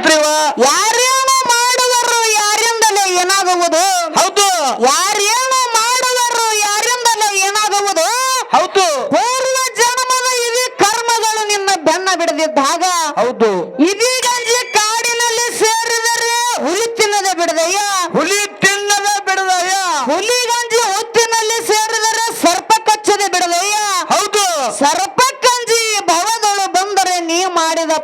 ಏನಂತ್ರಿವ ಯಾರೇನು ಮಾಡುವರು ಯಾರಿಂದಲೇ ಏನಾಗುವುದು? ಹೌದು. ಯಾರೇನು ಮಾಡುವರು ಯಾರಿಂದಲೇ ಏನಾಗುವುದು? ಹೌದು. ಪೂರ್ವ ಜನ್ಮದ ಇಡೀ ಕರ್ಮಗಳು ನಿನ್ನ ಬೆನ್ನ ಬಿಡದಿದ್ದಾಗ ಹೌದು. ಇದೀಗಂಜಿ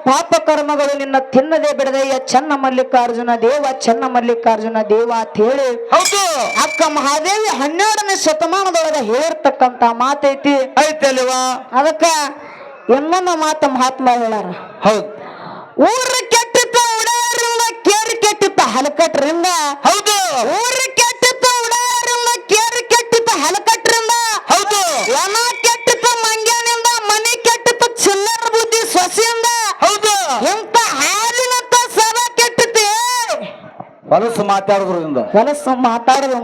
ಪಾಪ ಕರ್ಮಗಳು ನಿನ್ನ ತಿನ್ನದೆ ಬಿಡದಯ್ಯ ಚೆನ್ನ ಮಲ್ಲಿಕಾರ್ಜುನ ದೇವ ಚೆನ್ನ ಮಲ್ಲಿಕಾರ್ಜುನ ದೇವ ಅಂತ ಹೇಳಿ ಹೌದು. ಅಕ್ಕ ಮಹಾದೇವಿ ಹನ್ನೆರಡನೇ ಶತಮಾನದೊಳಗ ಹೇಳಿರ್ತಕ್ಕಂತ ಮಾತೈತಿ. ಐತಲ್ವಾ ಅದಕ್ಕ ಇನ್ನೊಂದು ಮಾತು ಮಹಾತ್ಮ ಹೇಳಾರ ಹೌದು. ಊರ ಕೆಟ್ಟಿತ್ತ ಉಡಾರಿಂದ ಕೇರಿ ಕೆಟ್ಟಿತ್ತ ಹಲಕಟ್ರಿಂದ ಹೌದು. ಊರ ಹೊಲಸು ಮಾತಾಡೋದ್ರಿಂದ. ಹೊಲಸು ಮಾತಾಡೋದು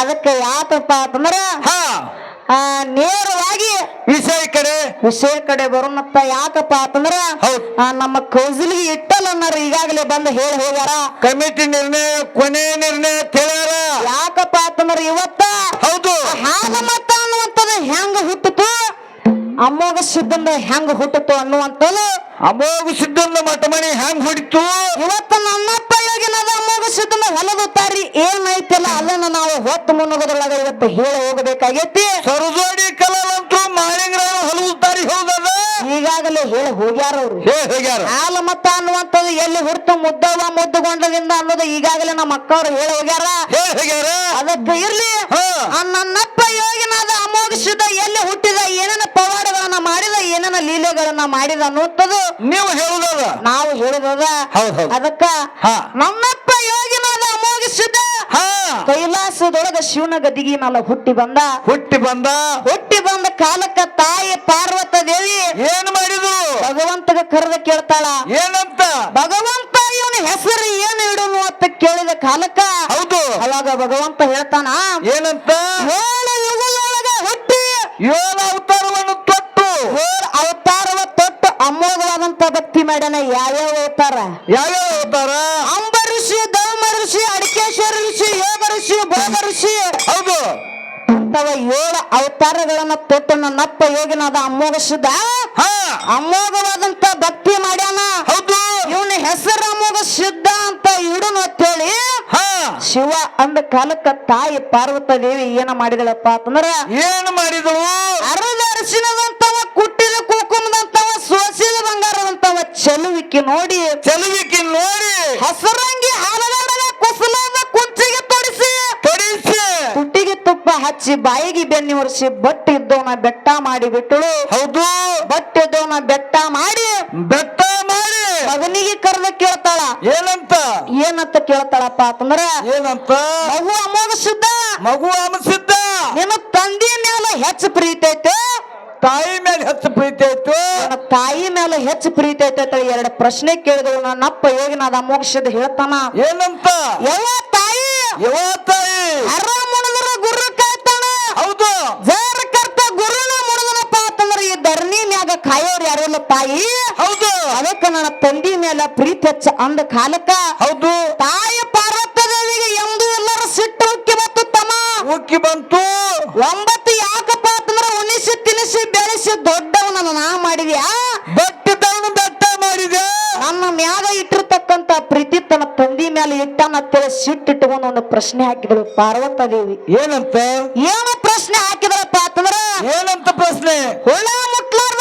ಅದಕ್ಕೆ ಯಾತಪ್ಪ ಅಂತಂದ್ರ ನೇರವಾಗಿ ವಿಷಯ ಕಡೆ. ವಿಷಯ ಕಡೆ ಬರೋಣತ್ತ ಯಾಕಪ್ಪ ಅಂತಂದ್ರ. ನಮ್ಮ ಕೌಸಲಿಗೆ ಇಟ್ಟಲ್ಲ ಅನ್ನೋರು ಈಗಾಗಲೇ ಬಂದು ಹೇಳಿ ಹೋಗ್ಯಾರ. ಕಮಿಟಿ ನಿರ್ಣಯ ಕೊನೆ ನಿರ್ಣಯ ತಿಳಿಯಾರ ಯಾಕಪ್ಪ ಅಂತಂದ್ರ ಇವತ್ತ ಹೌದು. ಹಾಗ ಮತ್ತ ಅನ್ನುವಂಥದ್ದು ಹೆಂಗ ಹುಟ್ಟಿತು ಅಮ್ಮಗ ಸಿದ್ಧಂದ ಹೆಂಗ ಹುಟ್ಟಿತು ಅನ್ನುವಂಥದ್ದು ಅಮೋಘ ಸಿದ್ಧಂದ ಮನೆ ಹ್ಯಾಂಗ್ ಹೊಡಿತು? ಇವತ್ತು ನಮ್ಮಪ್ಪ ಯೋಗಿನದ ಅಮೋಘ ಸಿದ್ಧನ ಹೊಲದುತ್ತಾರಿ ಏನೈತಿಲ್ಲ ಅದನ್ನ ನಾವು ಹೊತ್ತು ಮುನ್ನುಗೋದ್ರೊಳಗ ಇವತ್ತು ಹೇಳಿ ಹೋಗಬೇಕಾಗೈತಿ. ಸರಜೋಡಿ ಈಗಾಗಲೇ ಹೇಳಿ ಹೋಗ್ಯಾರ ಅವ್ರು. ಹೇ ಹೋಗ್ಯಾರ. ಹಾಲ ಮತ ಅನ್ನುವಂಥದ್ದು ಎಲ್ಲಿ ಹುರ್ತು ಮುದ್ದವ ಮುದ್ದುಗೊಂಡದಿಂದ ಅನ್ನೋದು ಈಗಾಗಲೇ ನಮ್ಮ ಅಕ್ಕವ್ರು ಹೇಳಿ ಹೋಗ್ಯಾರ. ಅದಕ್ಕೆ ಇರ್ಲಿ. ಹಾ. ನನ್ನಪ್ಪ ಯೋಗಿನಾದ ಅಮೋಘಿಸಿದ ಎಲ್ಲಿ ಹುಟ್ಟಿದ ಏನೇನ ಪವಾಡಗಳನ್ನ ಮಾಡಿದ ಏನೇನ ಲೀಲೆಗಳನ್ನ ಮಾಡಿದ ಅನ್ನುವಂಥದ್ದು ನೀವು ಹೇಳುದ ನಾವು ಹೇಳಿದದ. ಹೌದ್ ಹೌದ್. ಅದಕ್ಕ ಹಾ. ನನ್ನಪ್ಪ ಯೋಗಿನಾದ ಅಮೋಘಿಸಿದ ಹಾ. ಕೈಲಾಸದೊಳಗ ಶಿವನ ಗದಿಗೆ ನಾಲ ಹುಟ್ಟಿ ಬಂದ. ಹುಟ್ಟಿ ಬಂದ. ಹುಟ್ಟಿ ಬಂದ ಕಾಲಕ್ಕ ತಾಯಿ ಪಾರ್ವತ ದೇವಿ ಏನ್ ಮಾಡಿದ್ರು? ಭಗವಂತಗ ಕರೆದ ಕೇಳ್ತಾಳ. ಏನಂತ? ಭಗವಂತ ಇವನ ಹೆಸರು ಏನು ಇಡುನು ಅಂತ ಕೇಳಿದ ಕಾಲಕ್ಕ ಹೌದು. ಅವಾಗ ಭಗವಂತ ಹೇಳ್ತಾನ ಏನಂತ? ಏಳು ಯುಗದೊಳಗ ಹುಟ್ಟಿ ಏಳು ಅವತಾರವನ್ನು ತೊಟ್ಟು. ಏಳು ಅವತಾರವ ತೊಟ್ಟು ಅಮೋಘವಾದಂತ ಭಕ್ತಿ ಮಾಡ್ಯಾನ. ಯಾವ್ಯಾವ ಅವತಾರ? ಯಾವ್ಯಾವ ಅವತಾರ? ಅಂಬ ಋಷಿ ಧರ್ಮ ಋಷಿ ಅಡಿಕೇಶ್ವರ ಋಷಿ ಯೋಗ ಋಷಿ ಭೋಗ ಋಷಿ. ಹೌದು. ಅಂತವ ಏಳು ಅವತಾರಗಳನ್ನ ತೊಟ್ಟು ನನ್ನಪ್ಪ ಯೋಗಿನಾದ ಅಮೋಘ ಸಿದ್ಧ ಅಮೋಘವಾದಂತ ಭಕ್ತಿ ಮಾಡ್ಯಾನ. ಹೌದು. ಇವನ ಹೆಸರು ಅಮೋಘ ಸಿದ್ಧ ಅಂತ ಇಡುನು ಅಂತೇಳಿ ಶಿವ ಅಂದ ಕಾಲಕ್ಕ ತಾಯಿ ಪಾರ್ವತ ದೇವಿ ಏನ ಮಾಡಿದಳಪ್ಪ ಅಂತಂದ್ರ ಏನ್ ಮಾಡಿದಳು? ಅರದ ಅರಿಶಿನದಂತವ ಕುಟ್ಟಿದ ಕುಂಕುಮದಂತವ ಸೋಸಿದ ಬಂಗಾರದಂತವ ಚೆಲುವಿಕೆ ನೋಡಿ ಚೆಲುವಿಕೆ ನೋಡಿ ಹಸರಂಗಿ ಬಾಯಿಗೆ ಬೆನ್ನಿ ಒರೆಸಿ ಬಟ್ಟೆ ಇದ್ದವನ ಬೆಟ್ಟ ಮಾಡಿ ಬಿಟ್ಟಳು. ಹೌದು. ಬಟ್ಟೆ ಇದ್ದವನ ಬೆಟ್ಟ ಮಾಡಿ ಬೆಟ್ಟ ಮಾಡಿ. ಮಗನಿಗೆ ಕರೆದ ಕೇಳ್ತಾಳ. ಏನಂತ? ಏನಂತ ಕೇಳ್ತಾಳಪ್ಪ ಅಂತಂದ್ರ ಏನಂತ? ಮಗು ಅಮೋಘ ಸಿದ್ಧ ಮಗು ಅಮಸಿದ್ದ ನಿನ್ನ ತಂದೆ ಮೇಲೆ ಹೆಚ್ಚು ಪ್ರೀತಿ ಐತೆ. ತಾಯಿ ಮೇಲೆ ಹೆಚ್ಚು ಪ್ರೀತಿ ಆಯ್ತು ನನ್ನ ತಾಯಿ ಮೇಲೆ ಹೆಚ್ಚು ಪ್ರೀತಿ ಐತೆ ಅಂತ ಎರಡು ಪ್ರಶ್ನೆ ಕೇಳಿದವು ನನ್ನಪ್ಪ ಅದ ಮೋಕ್ಷದ ಹೇಳ್ತಾನ? ಏನಂತ? ಯಾವ ತಾಯಿ ಯಾವ ತಾಯಿ. ಅರ ಗುರುಕ ಹೌದು ಜರ ಕರ್ತ ಗುರುನ ಮುಡಿದನಪ್ಪ ಅಂತಂದ್ರ ಈ ಧರಣಿ ಮ್ಯಾಗ ಕಾಯೋರು ಯಾರಲ್ಲ ತಾಯಿ ಹೌದು. ಅದಕ್ಕ ನನ್ನ ತಂದಿ ಮೇಲೆ ಪ್ರೀತಿ ಹೆಚ್ಚ ಅಂದ ಕಾಲಕ್ಕ. ಹೌದು. ತಾಯಿ ಪಾರ್ವತ ದೇವಿಗೆ ಎಂದು ಎಲ್ಲರ ಸಿಟ್ಟು ಉಕ್ಕಿ ಬತ್ತು ತಮ್ಮ. ಉಕ್ಕಿ ಬಂತು. ಒಂಬತ್ತು ಯಾಕಪ್ಪ ಅಂತಂದ್ರ ಉಣಿಸಿ ತಿನಿಸಿ ಬೆಳೆಸಿ ದೊಡ್ಡವನ ನಾ ಮಾಡಿದ್ಯಾ? ಬಟ್ಟಿದವನು ಬೆಟ್ಟ ಮಾಡಿದೆ. ನನ್ನ ಮ್ಯಾಗ ಇಟ್ಟಿರ್ತಕ್ಕಂತ ಪ್ರೀತಿ ತನ್ನ ತಂದಿ ಮೇಲೆ ಇಟ್ಟ ಅಂತೇಳಿ ಸಿಟ್ಟಿಟ್ಟುಕೊಂಡು ಒಂದು ಪ್ರಶ್ನೆ ಹಾಕಿದಳು ಪಾರ್ವತ ದೇವಿ ಏನಂತ? ಏನು ಪ್ರಶ್ನೆ ಹಾಕಿದ್ರಪ್ಪ ಅಂತಂದ್ರ ಏನಂತ ಪ್ರಶ್ನೆ? ಹುಳ ಮುಟ್ಲಾರ್ದ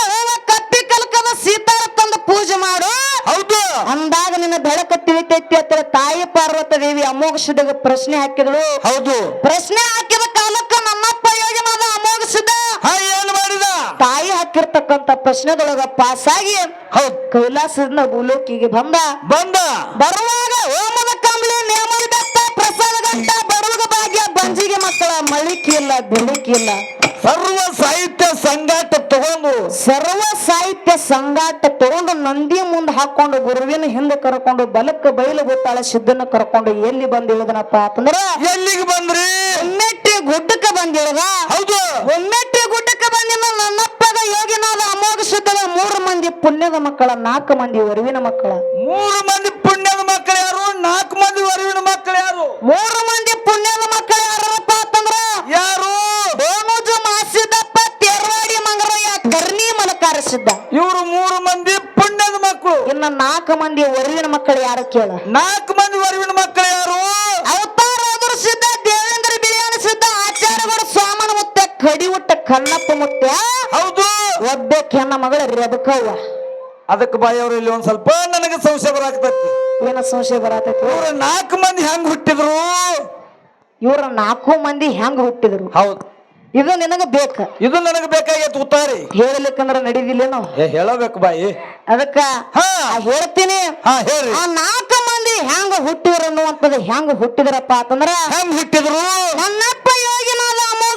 ಕಲ್ಕದ ಸೀತಾರ ತಂದು ಪೂಜೆ ಮಾಡು. ಹೌದು. ಅಂದಾಗ ನಿನ್ನ ಬೆಳಕ ತಿಳಿತೈತಿ ಅಂತ ತಾಯಿ ಪಾರ್ವತ ದೇವಿ ಅಮೋಘಿಸಿದ ಪ್ರಶ್ನೆ ಹಾಕಿದಳು. ಹೌದು. ಪ್ರಶ್ನೆ ಹಾಕಿದ ಕಾಲಕ್ಕ ನಮ್ಮಪ್ಪ ಯೋಜನೆ ಅಮೋಘಿಸಿದ ಏನ್ ಮಾಡಿದ? ತಾಯಿ ಹಾಕಿರ್ತಕ್ಕಂತ ಪ್ರಶ್ನೆದೊಳಗ ಪಾಸಾಗಿ ಹೌದು. ಕೈಲಾಸದಿಂದ ಭೂಲೋಕಿಗೆ ಬಂದ. ಬಂದ. ಬರುವಾಗ ಹೋಮದ ಕಂಬಳಿ ಪ್ರಸಾದ ಗಂಟ ಬರುವಾಗ ಭಾಗ್ಯ ಬಂಜಿಗೆ ಮಕ್ಕಳ ಮಳಿಕೆ ಇಲ್ಲ ಬೆಳಿಕೆ ಇಲ್ಲ ಸರ್ವ ಸಾಹಿತ್ಯ ಸಂಗಾಟ ತಗೊಂಡು. ಸರ್ವ ಸಾಹಿತ್ಯ ಸಂಗಾಟ ತಗೊಂಡು ನಂದಿ ಮುಂದೆ ಹಾಕೊಂಡು ಗುರುವಿನ ಹಿಂದೆ ಕರ್ಕೊಂಡು ಬಲಕ್ಕ ಬಯಲು ಗೊತ್ತಾಳ ಸಿದ್ಧನ ಕರ್ಕೊಂಡು ಎಲ್ಲಿ ಬಂದಿಳದನಪ್ಪ ಇಳಿದನಪ್ಪ ಅಂತಂದ್ರ ಎಲ್ಲಿಗೆ ಬಂದ್ರಿ? ಒಮ್ಮೆಟ್ಟಿ ಗುಡ್ಡಕ್ಕೆ ಬಂದಿಳದ ಹೌದು. ಒಮ್ಮೆಟ್ಟಿ ಗುಡ್ಡಕ್ಕೆ ಬಂದಿನ ನನ್ನಪ್ಪದ ಯೋಗಿನಾದ ಅಮೋಘ ಸಿದ್ಧದ ಮೂರು ಮಂದಿ ಪುಣ್ಯದ ಮಕ್ಕಳ ನಾಲ್ಕು ಮಂದಿ ವರುವಿನ ಮಕ್ಕಳ. ಮೂರು ಮಂದಿ ಪುಣ್ಯದ ಮಕ್ಕಳು ಯಾರು? ನಾಲ್ಕು ಮಂದಿ ವರುವಿನ ಮಕ್ಕಳು ಯಾರು? ಮೂರು ಮಂದಿ ಪುಣ್ಯದ ಮಕ್ಕಳು ಯಾರಪ್ಪ ಅಂತಂದ್ರ? ಯಾರು? ಗೋಮುಜು ಮಾಸಿದಪ್ಪ ತೆರವಾಡಿ ಮಂಗರಯ್ಯ ಕರ್ಣಿ ಮಲಕಾರ ಸಿದ್ಧ ಇವರು ಮೂರು ಮಂದಿ ಪುಣ್ಯದ ಮಕ್ಕಳು. ಇನ್ನ ನಾಲ್ಕು ಮಂದಿ ವರುವಿನ ಮಕ್ಕಳು ಯಾರು ಕೇಳ? ನಾಲ್ಕು ಮಂದಿ ವರುವಿನ ಮಕ್ಕಳು ಯಾರು? ಅವತಾರ ಆದ್ರ ಸಿದ್ಧ ದೇವೇಂದ್ರ ಬಿಳಿಯಾನ ಸಿದ್ಧ ಆಚಾರ್ಯಗಳು ಸ್ವಾಮನ ಮತ್ತೆ ಕಡಿ ಕಣ್ಣಪ್ಪ ಮುತ್ತೆ ಹೌದು. ಒಬ್ಬಕ್ಕೆ ಹೆಣ್ಣ ಮಗಳ ರೆಬಕವ್ವ ಅದಕ್ಕೆ ಬಾಯಿ ಅವರು ಇಲ್ಲಿ ಒಂದ್ ಸ್ವಲ್ಪ ನನಗೆ ಸಂಶಯ ಬರಾಕತೈತಿ ಏನ ಸಂಶಯ ಬರತೈತಿ? ಇವ್ರು ನಾಲ್ಕು ಮಂದಿ ಹೆಂಗ್ ಹುಟ್ಟಿದ್ರು? ಇವ್ರ ನಾಲ್ಕು ಮಂದಿ ಹೆಂಗ್ ಹುಟ್ಟಿದ್ರು? ಹೌದು. ಇದು ನಿನಗ ಬೇಕ. ಇದು ನನಗೆ ಬೇಕಾಗೈತಿ ಉತ್ತಾರಿ. ಹೇಳಲಿಕ್ಕಂದ್ರ ನಡೀದಿಲ್ಲೇನೋ? ಏ ಹೇಳಬೇಕು ಬಾಯಿ. ಅದಕ್ಕ ಹಾ. ಆ ಹೇಳ್ತೀನಿ. ಹಾ ಆ ನಾಲ್ಕು ಮಂದಿ ಹೆಂಗ ಹುಟ್ಟಿದ್ರು ಅನ್ನುವಂಥದ್ದು ಹೆಂಗ ಹುಟ್ಟಿದ್ರಪ್ಪ ಅಂತಂದ್ರ ಹೆಂಗ್ ಹುಟ್ಟಿದ್ರು? ನನ್ನಪ್ಪ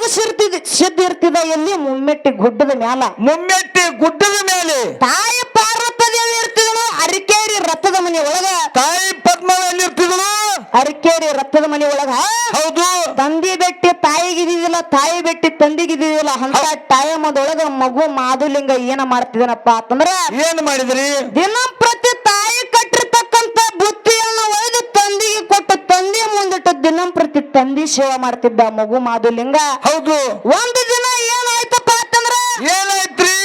ಅಮೋಘ ಸಿರ್ತಿದ್ ಸಿದ್ಧ ಇರ್ತಿದ ಎಲ್ಲಿ? ಮುಮ್ಮೆಟ್ಟಿ ಗುಡ್ಡದ ಮ್ಯಾಲ. ಮುಮ್ಮೆಟ್ಟಿ ಗುಡ್ಡದ ಮೇಲೆ. ತಾಯಿ ಪಾರ್ವತ ದೇವಿ ಇರ್ತಿದಳು ಅರಿಕೇರಿ ರಥದ ಮನೆ ಒಳಗ. ತಾಯಿ ಪದ್ಮದಲ್ಲಿ ಇರ್ತಿದಳು. ಅರಿಕೇರಿ ರಥದ ಮನೆ ಒಳಗ. ಹೌದು. ತಂದಿ ಬೆಟ್ಟಿ ತಾಯಿಗಿದಿದಿಲ್ಲ ತಾಯಿ ಬೆಟ್ಟಿ ತಂದಿಗಿದಿದಿಲ್ಲ ಅಂತ ಅದೊಳಗ ಮಗು ಮಾಧುಲಿಂಗ ಏನ ಮಾಡ್ತಿದನಪ್ಪ ಅಂತಂದ್ರ ಏನ್ ಮಾಡಿದ್ರಿ? ದಿನ ಪ್ರತಿ ಮುಂದಿಟ್ಟು ದಿನ ಪ್ರತಿ ತಂದಿ ಸೇವೆ ಮಾಡ್ತಿದ್ದ ಮಗು ಮಾಧುಲಿಂಗ. ಹೌದು. ಒಂದು ದಿನ ಏನಾಯ್ತಪ್ಪ ಅಂತಂದ್ರ ಏನಾಯ್ತ್ರಿ?